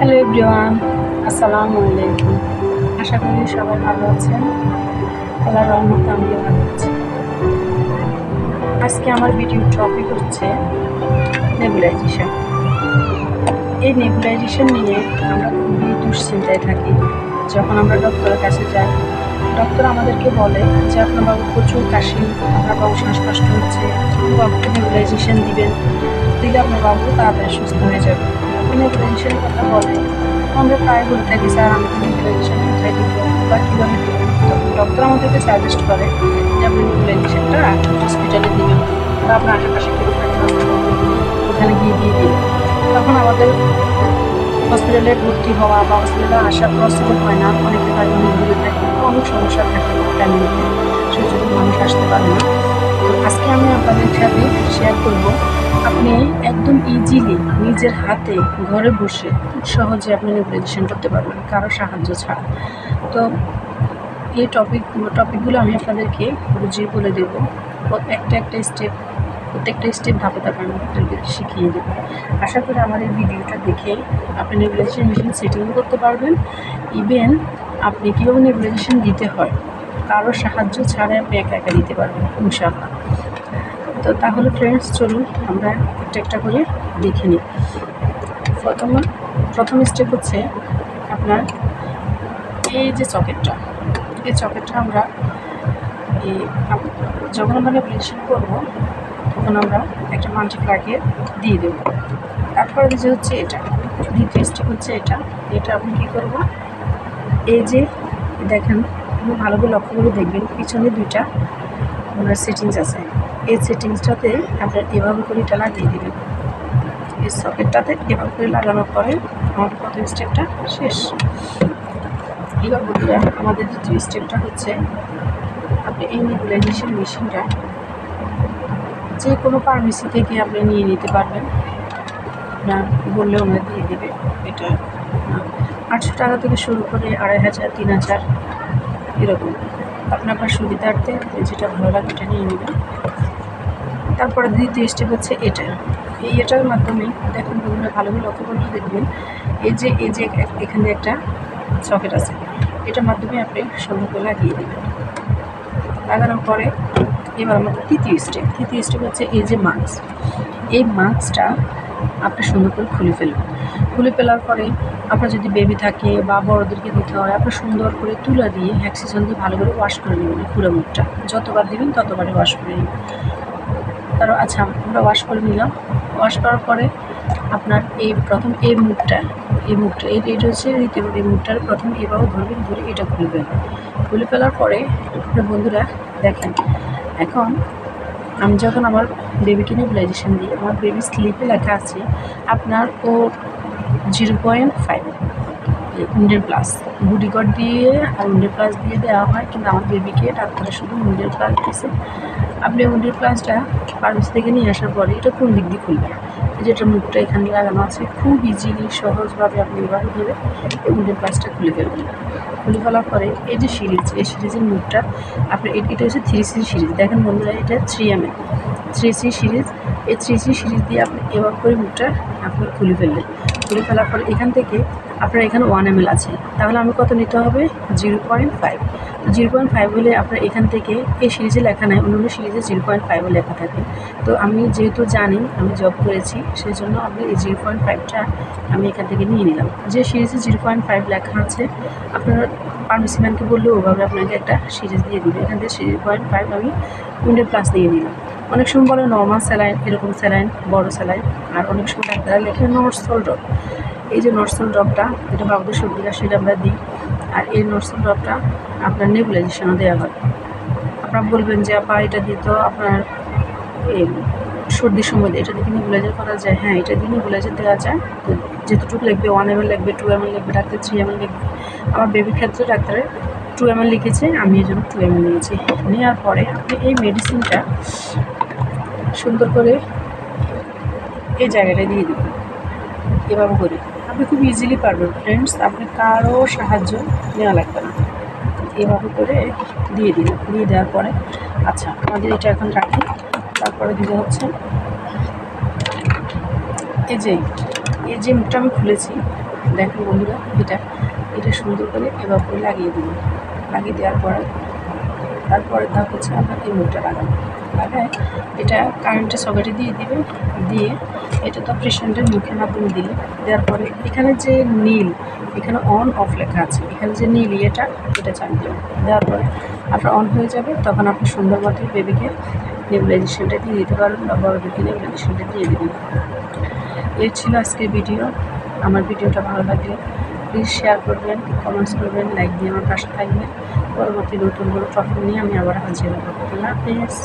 Hello everyone, আসসালামু আলাইকুম। আশা করি সবাই ভালো আছেন। আল্লাহ রহমত আমিও ভালো আছি। আজকে আমার ভিডিও টপিক হচ্ছে নেবুলাইজেশন এই নেবুলাইজেশন নিয়ে আমরা খুবই দুশ্চিন্তায় থাকি। যখন আমরা ডক্টরের কাছে যাই ডক্টর আমাদেরকে বলে যে, আপনার বাবু প্রচুর কাশি, আপনার বাবু শ্বাসকষ্ট হচ্ছে বাবুকে নেবুলাইজেশন দিবেন। দিলে আপনার বাবু তাড়াতাড়ি সুস্থ হয়ে যাবে। নেবুলাইজেশনের কথা বলে আমরা প্রায় বলে থাকি, স্যার নেবুলাইজেশন কোথায় দিব বা কীভাবে ডক্টর আমাদেরকে সাজেস্ট করে যে, আপনি নেবুলাইজেশনটা হসপিটালে দিবেন। বা আপনার আশেপাশে কেউ ওখানে গিয়ে দিয়ে দিন তখন আমাদের হসপিটালে ভর্তি হওয়া বা হসপিটালে আসা পসিবল হয় না। অনেকে বাড়ি দূরে থাকে অনেক সমস্যা থাকে ফ্যামিলিতে সেই জন্য মানুষ আসতে পারে না। আজকে আমি আপনাদের সাথে শেয়ার করব আপনি একদম ইজিলি নিজের হাতে ঘরে বসে সহজে আপনি নেবুলাইজেশন করতে পারবেন, কারও সাহায্য ছাড়া। তো এই টপিক টপিকগুলো আমি আপনাদেরকে বুঝিয়ে বলে দেবো। একটা একটা স্টেপ প্রত্যেকটা স্টেপ ধাপে ধাপে আমি আপনাদেরকে শিখিয়ে দেবো। আশা করি আমার এই ভিডিওটা দেখে আপনি নেবুলাইজেশন মেশিন সেটিংও করতে পারবেন। ইভেন আপনি কীভাবে নেবুলাইজেশন দিতে হয়, কারও সাহায্য ছাড়াই আপনি একা একা দিতে পারবেন, ইনশাআল্লাহ। তো তাহলে ফ্রেন্ডস চলুন আমরা একটা একটা করে দেখে নিই। প্রথম প্রথম স্টেপ হচ্ছে আপনার এই যে চকেটটা এই চকেটটা আমরা এই যখন আমরা নেবুলাইজেশন করব, তখন আমরা একটা মাল্টিপ্লাকে দিয়ে দেবো। তারপরে যে হচ্ছে এটা, দ্বিতীয় স্টেপ হচ্ছে এটা। এটা আপনি কী করব? এই যে দেখেন ভালো করে লক্ষ্য করে দেখবেন, পিছনে দুইটা আপনার সেটিংস আছে। এই সেটিংসটাতে আপনার এভাবে করে এটা লাগিয়ে দেবেন এই সকেটটাতে এভাবে করে লাগানোর পরে আমাদের প্রথম স্টেপটা শেষ। এবার বন্ধুরা, আমাদের দ্বিতীয় স্টেপটা হচ্ছে আপনি এই নেবুলাইজেশন মেশিনটা যে কোনো ফার্মেসি থেকে আপনি নিয়ে নিতে পারবেন। না বললে ওনারা দিয়ে দেবে। এটা আটশো টাকা থেকে শুরু করে আড়াই হাজার, তিন হাজার এরকম। আপনার সুবিধার্থে যেটা ভালো লাগে এটা নিয়ে নেবেন। তারপরে দ্বিতীয় স্টেপ হচ্ছে এটা। এই এটার মাধ্যমে দেখুন বন্ধুরা, ভালো করে লক্ষ্য করে দেখবেন, এই যে এই যে এখানে একটা সকেট আছে, এটার মাধ্যমে আপনি করে লাগিয়ে দেবেন। লাগানোর পরে এবার আমাদের তৃতীয় স্টেপ তৃতীয় স্টেপ হচ্ছে এই যে মাস্ক এই মাস্কটা আপনি সুন্দর করে খুলে ফেলবেন খুলে ফেলার পরে আপনার যদি বেবি থাকে বা বড়োদেরকে দিতে হয়, আপনি সুন্দর করে তুলা দিয়ে হ্যাক্সিজন দিয়ে ভালো করে ওয়াশ করে নেবেন পুরো মুখটা। যতবার দিবেন ততবারই ওয়াশ করে নেবেন। তারপর আচ্ছা আমরা ওয়াশ করে নিলাম। ওয়াশ করার পরে আপনার এই প্রথম এই মুখটা এই মুখটা, এই এটা হচ্ছে দ্বিতীয় এই মুখটার প্রথম এভাবে ধরবেন, ধরে এটা খুলে ফেলবেন। খুলে ফেলার পরে আপনার বন্ধুরা দেখেন, এখন আমি যখন আমার বেবিকে নেবুলাইজেশন দিই, আমার বেবি স্লিপে লেখা আছে আপনার ও জিরো পয়েন্ট ফাইভ উন্ডের প্লাস বুডিগড দিয়ে আর উন্ডের প্লাস দিয়ে দেওয়া হয়, কিন্তু আমার বেবিকে ডাক্তারে শুধু উন্ডের প্লাস দিয়েছে আপনি উন্ডের প্লাসটা ফার্মেসি থেকে নিয়ে আসার পরে এটা কোন দিক দিয়ে খুলবেন? যেটা মুখটা এখানে লাগানো আছে, খুব ইজিলি সহজভাবে আপনি এভাবে ধরে এই উন্ডের প্লাসটা খুলে ফেলবেন। খুলে ফেলার পরে এই যে সিরিজ, এই সিরিজের মুখটা, আপনি এ- এটা হচ্ছে থ্রি সি সিরিজ। দেখেন বন্ধুরা, এটা three M L three C series, এই থ্রি সি সিরিজ দিয়ে আপনি এবার করে মুখটা আপনি খুলে ফেললেন। খুলে ফেলার পরে এখান থেকে আপনার এখানে ওয়ান এম আছে। তাহলে আমি কত নিতে হবে? Zero point five zero point five হলে আপনার এখান থেকে এই সিরিজে লেখা নেয় অন্য সিরিজে জিরো পয়েন্ট ফাইভও লেখা থাকে। তো আমি যেহেতু জানি, আমি জব করেছি সেই জন্য আমি এই জিরো পয়েন্ট ফাইভটা আমি এখান থেকে নিয়ে নিলাম। যে সিরিজে জিরো পয়েন্ট ফাইভ লেখা আছে, আপনার ফার্মেসি ম্যানকে বললে ওভাবে আপনাকে একটা সিরিজ দিয়ে দিবে। এখান থেকে জিরো পয়েন্ট ফাইভ আমি উইন্ডো প্লাস দিয়ে দিলাম। অনেক সময় বলে নর্মাল স্যালাইন এরকম স্যালাইন বড় স্যালাইন আর অনেক সময় ডাক্তাররা লেখে নর্সল ড্রপ এই যে নর্সল ড্রপটা যেটা বাবুদের সর্দি কাশির আমরা দিই। আর এই নর্সল ড্রপটা আপনার নেবুলাইজেশনও দেওয়া হয়। আপনারা বলবেন যে, আপা, এটা দিত আপনার এই সর্দির সময় এটা দিয়ে নেবুলাইজার করা যায়? হ্যাঁ এটা দিয়ে নেবুলাইজার দেওয়া যায়। তো যেতটুকু লাগবে ওয়ান এম লাগবে টু এম এল লাগবে, ডাক্তার থ্রি এম লাগবে। আমার বেবির ক্ষেত্রে ডাক্তারের টু এম এল লিখেছে, আমি এই জন্য টু এম এল নিয়েছি। নেওয়ার পরে আপনি এই মেডিসিনটা সুন্দর করে এই জায়গাটায় দিয়ে দেবেন। এভাবে করে আপনি খুব ইজিলি পারবেন। ফ্রেন্ডস আপনি কারও সাহায্য নেওয়া লাগবে না। এভাবে করে দিয়ে দিন দিয়ে দেওয়ার পরে আচ্ছা আমাদের এটা এখন রাখি। তারপরে দিতে হচ্ছে এই যে এই যে মুখটা আমি খুলেছি, দেখেন বন্ধুরা, এটা এটা সুন্দর করে এবার করে লাগিয়ে দিন লাগিয়ে দেওয়ার পরে, তারপরে ধাপ হচ্ছে আমরা এই মুখটা লাগাবো। লাগায় এটা কারেন্টের সকেটে দিয়ে দিবে, দিয়ে এটা তো পেশেন্টের মুখের মাধ্যমে দিলে। দেওয়ার পরে এখানে যে নীল, এখানে অন অফ লেখা আছে। এখানে যে নীল ইয়েটা, এটা চান দেবেন দেওয়ার পরে আপনার অন হয়ে যাবে, তখন আপনি সুন্দর মতো বেবিকে নেবুলাইজেশনটা দিয়ে দিতে পারবেন বা বড়দেরকে নেবুলাইজেশনটা দিয়ে দেবেন। এই ছিল আজকে ভিডিও আমার ভিডিওটা ভালো লাগলে প্লিজ শেয়ার করবেন কমেন্টস করবেন লাইক দিয়ে আমার পাশে থাকবেন। পরবর্তী নতুন কোনো টপিক নিয়ে আমি আবার হাজির হব। আল্লাহ হাফিজ।